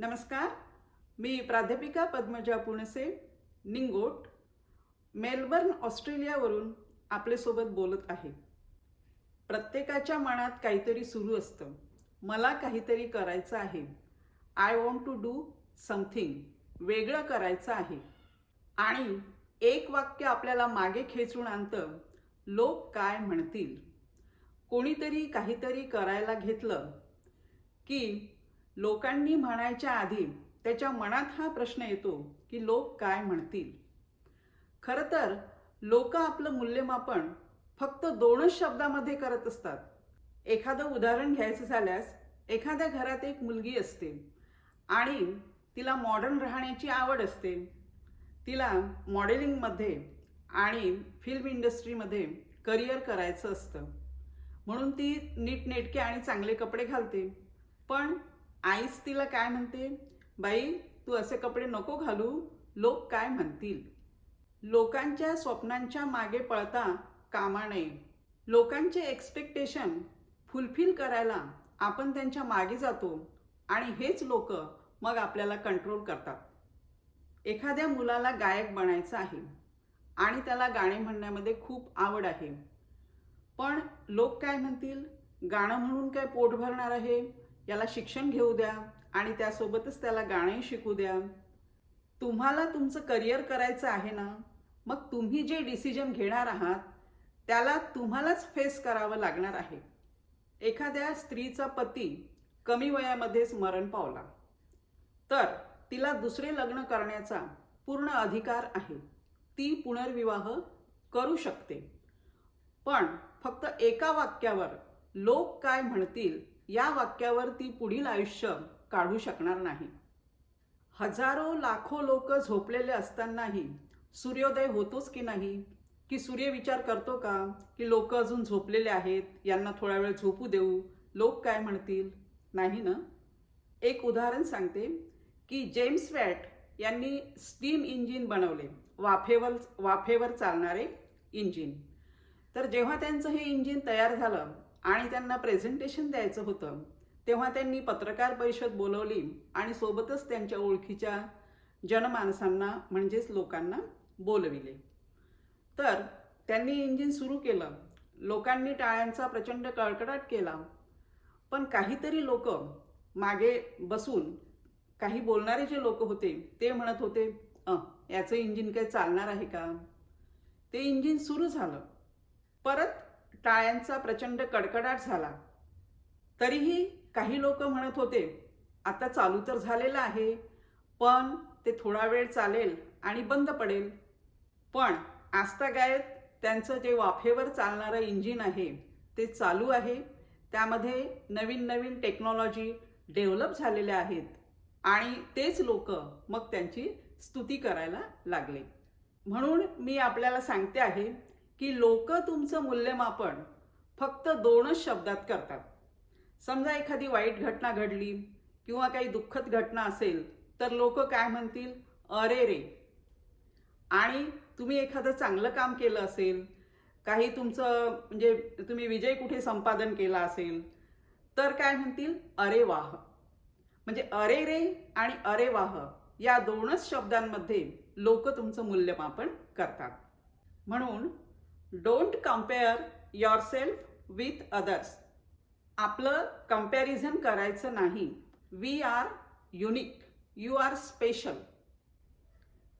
नमस्कार मी प्राध्यापिका पद्मजा पुणसे निंगोट मेलबर्न ऑस्ट्रेलियावरून आपल्यासोबत बोलत आहे. प्रत्येकाच्या मनात काहीतरी सुरू असतं. मला काहीतरी करायचं आहे. I want to do something वेगळं करायचं आहे. आणि एक वाक्य आपल्याला मागे खेचून आणतं लोक काय म्हणतील? कोणीतरी काहीतरी करायला घेतलं की लोकांनी म्हणायच्या आधी त्याच्या मनात हा प्रश्न येतो की लोक काय म्हणतील? खरं तर लोक आपलं मूल्यमापन फक्त दोनच शब्दामध्ये करत असतात. एखादं उदाहरण घ्यायचं झाल्यास एखाद्या घरात एक मुलगी असते आणि तिला मॉडर्न राहण्याची आवड असते. तिला मॉडेलिंगमध्ये आणि फिल्म इंडस्ट्रीमध्ये करिअर करायचं असतं. म्हणून ती नीटनेटके आणि चांगले कपडे घालते. पण आईच तिला काय म्हणते? बाई तू असे कपडे नको घालू. लोक काय म्हणतील? लोकांच्या स्वप्नांच्या मागे पळता कामा नये. लोकांचे एक्सपेक्टेशन फुलफिल करायला आपण त्यांच्या मागे जातो आणि हेच लोक मग आपल्याला कंट्रोल करतात. एखाद्या मुलाला गायक बनायचं आहे आणि त्याला गाणे म्हणण्यामध्ये खूप आवड आहे. पण लोक काय म्हणतील? गाणं म्हणून काय पोट भरणार आहे? याला शिक्षण घेऊ द्या आणि त्यासोबतच त्याला गाणंही शिकू द्या. तुम्हाला तुमचं करिअर करायचं आहे ना मग तुम्ही जे डिसिजन घेणार आहात त्याला तुम्हालाच फेस करावं लागणार आहे. एखाद्या स्त्रीचा पती कमी वयामध्येच मरण पावला. तर तिला दुसरे लग्न करण्याचा पूर्ण अधिकार आहे. ती पुनर्विवाह करू शकते. पण फक्त एका वाक्यावर लोक काय म्हणतील या वाक्यावर ती पुढील आयुष्य काढू शकणार नाही. हजारो लाखो लोक झोपलेले असतानाही सूर्योदय होतोच की नाही? की सूर्य विचार करतो का? की लोक अजून झोपलेले आहेत? यांना थोडा वेळ झोपू देऊ? लोक काय म्हणतील? नाही ना? एक उदाहरण सांगते की जेम्स वॅट यांनी स्टीम इंजिन बनवले. वाफेवर वाफेवर चालणारे इंजिन. तर जेव्हा त्यांचं हे इंजिन तयार झालं आणि त्यांना प्रेझेंटेशन द्यायचं होतं. तेव्हा त्यांनी पत्रकार परिषद बोलवली आणि सोबतच त्यांच्या ओळखीच्या जनमानसांना म्हणजेच लोकांना बोलविले. तर त्यांनी इंजिन सुरू केलं. लोकांनी टाळ्यांचा प्रचंड कळकडाट केला. पण काहीतरी लोक मागे बसून काही बोलणारे जे लोक होते ते म्हणत होते अ याचं इंजिन काही चालणार आहे का? ते इंजिन सुरू झालं. परत टाळ्यांचा प्रचंड कडकडाट झाला. तरीही काही लोक म्हणत होते आता चालू तर झालेलं आहे पण ते थोडा वेळ चालेल आणि बंद पडेल. पण आजतागायत त्यांचं जे वाफेवर चालणारं इंजिन आहे ते चालू आहे. त्यामध्ये नवीन नवीन टेक्नॉलॉजी डेव्हलप झालेल्या आहेत आणि तेच लोक मग त्यांची स्तुती करायला लागले. म्हणून मी आपल्याला सांगते आहे की लोक तुमचं मूल्यमापन फक्त दोनच शब्दात करतात. समजा एखादी वाईट घटना घडली किंवा काही दुःखद घटना असेल तर लोक काय म्हणतील? अरे रे. आणि तुम्ही एखादं चांगलं काम केलं असेल काही तुमचं म्हणजे तुम्ही विजय कुठे संपादन केला असेल तर काय म्हणतील? अरे वाह. म्हणजे अरे रे आणि अरे वाह या दोनच शब्दांमध्ये लोक तुमचं मूल्यमापन करतात. म्हणून don't compare yourself with others आपलं कंपॅरिझन करायचं नाही. We are unique you are special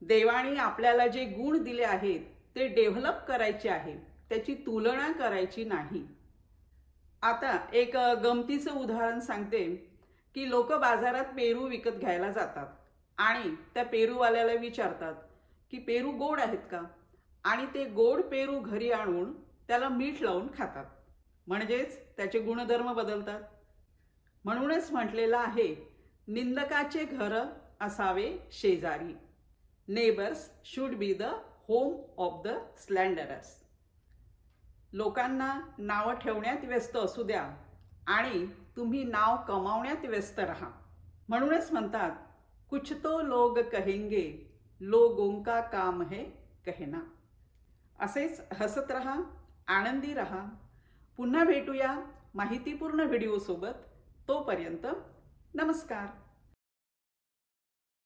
देवाने आपल्याला जे गुण दिले आहेत ते डेव्हलप करायचे आहे. त्याची तुलना करायची नाही. आता एक गमतीचं उदाहरण सांगते की लोक बाजारात पेरू विकत घ्यायला जातात. आणि त्या पेरूवाल्याला विचारतात की पेरू गोड आहेत का? आणि ते गोड पेरू घरी आणून त्याला मीठ लावून खातात. म्हणजेच त्याचे गुणधर्म बदलतात. म्हणूनच म्हटलेलं आहे निंदकाचे घर असावे शेजारी. Neighbours should be the home of the slanderers लोकांना नावं ठेवण्यात व्यस्त असू द्या आणि तुम्ही नाव कमावण्यात व्यस्त राहा. म्हणूनच म्हणतात कुछ तो लोग कहेंगे लोगों का काम है कहना. असेच हसत रहा आनंदी रहा. पुन्हा भेटूया माहितीपूर्ण व्हिडिओसोबत. तोपर्यंत नमस्कार.